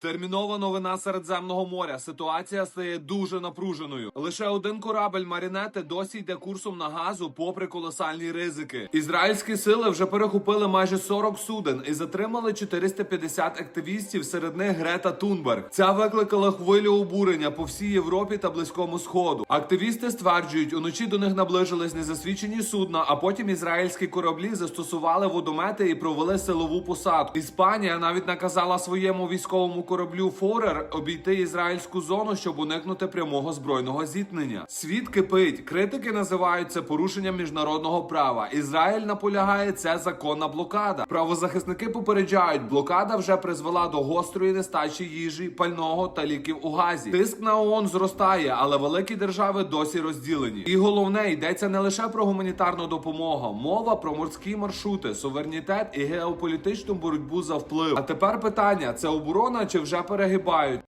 Термінова новина Середземного моря. Ситуація стає дуже напруженою. Лише один корабель Марінети досі йде курсом на газу, попри колосальні ризики. Ізраїльські сили вже перехопили майже 40 суден і затримали 450 активістів. Серед них Грета Тунберг. Ця викликала хвилю обурення по всій Європі та Близькому Сходу. Активісти стверджують, уночі до них наближились незасвідчені судна, а потім ізраїльські кораблі застосували водомети і провели силову посадку. Іспанія навіть наказала своєму військовому кораблю Форер обійти ізраїльську зону, щоб уникнути прямого збройного зіткнення. Світ кипить. Критики називають це порушенням міжнародного права. Ізраїль наполягає це законна блокада. Правозахисники попереджають, блокада вже призвела до гострої нестачі їжі, пального та ліків у газі. Тиск на ООН зростає, але великі держави досі розділені. І головне йдеться не лише про гуманітарну допомогу, мова про морські маршрути, суверенітет і геополітичну боротьбу за вплив. А тепер питання: це оборона чи вже перегибають?